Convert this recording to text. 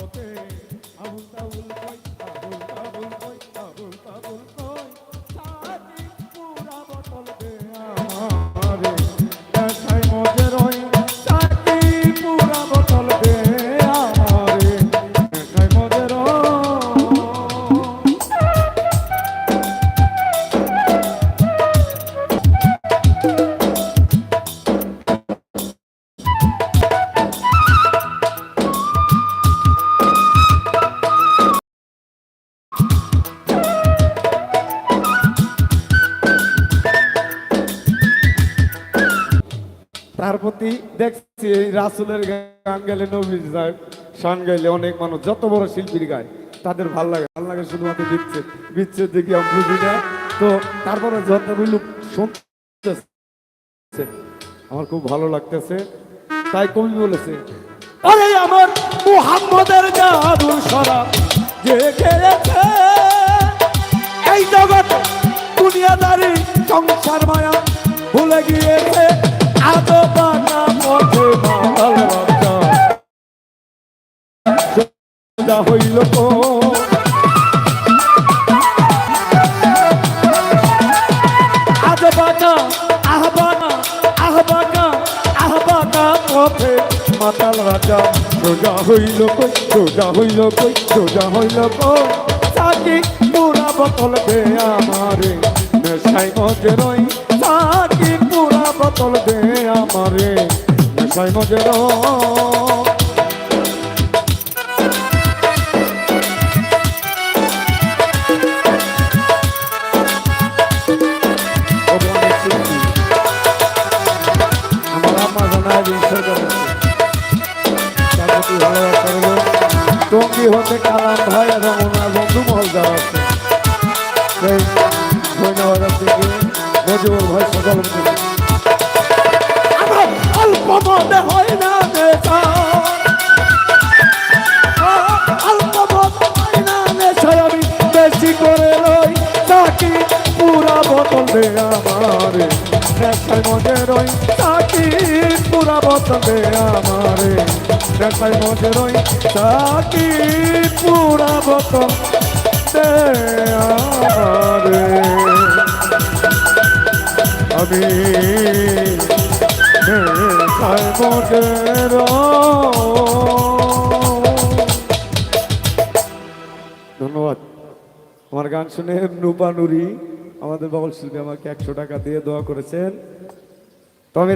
Okay. তার প্রতি দেখছি এই রাসুলের গান গেলে নবী সাহেব শান গাইলে অনেক মানুষ যত বড় শিল্পীর গায়, তাদের ভালো লাগে ভালো লাগে শুধুমাত্র বিচ্ছেদ বিচ্ছেদ দেখি আমি বুঝি না। তো তারপরে যত লোক শুনতেছে, আমার খুব ভালো লাগতেছে, তাই কবি বলেছে, আরে আমার মুহাম্মদের জাদু সরা যে গেছে এই জগৎ দুনিয়াদারি সংসার মায়া ভুলে গিয়েছে। হইল তো আজ বানা আহবানা আহবানা আহবানা পথে মাতাল রাজা সোজা হইল কই সোজা হইল কই সোজা হইল কই সাকি পুরা বোতল দে আমারে নেশাই মজে রই বোতল দে আমারে নেশাই মজে টঙ্গি হতে কালাম ভাই এবং ওনার বন্ধু মহল আছে। সেই ধন্যবাদ থেকে মজিবুর ভাই সকাল অল্প মনে হয় না নেশা অল্প মনে হয় না নেশায় আমি বেশি করে লই তাকি পুরা বোতল দে আমারে। নেশায় মজে রই, তাকি পুরা বোতল দে আমারে। নেশায় মজে রই, তাকি পুরা বোতল দে আমারে। ধন্যবাদ। আমার গান শুনে নুপা নুরি, আমাদের বাবল শিল্পী আমাকে একশো টাকা দিয়ে দোয়া করেছেন।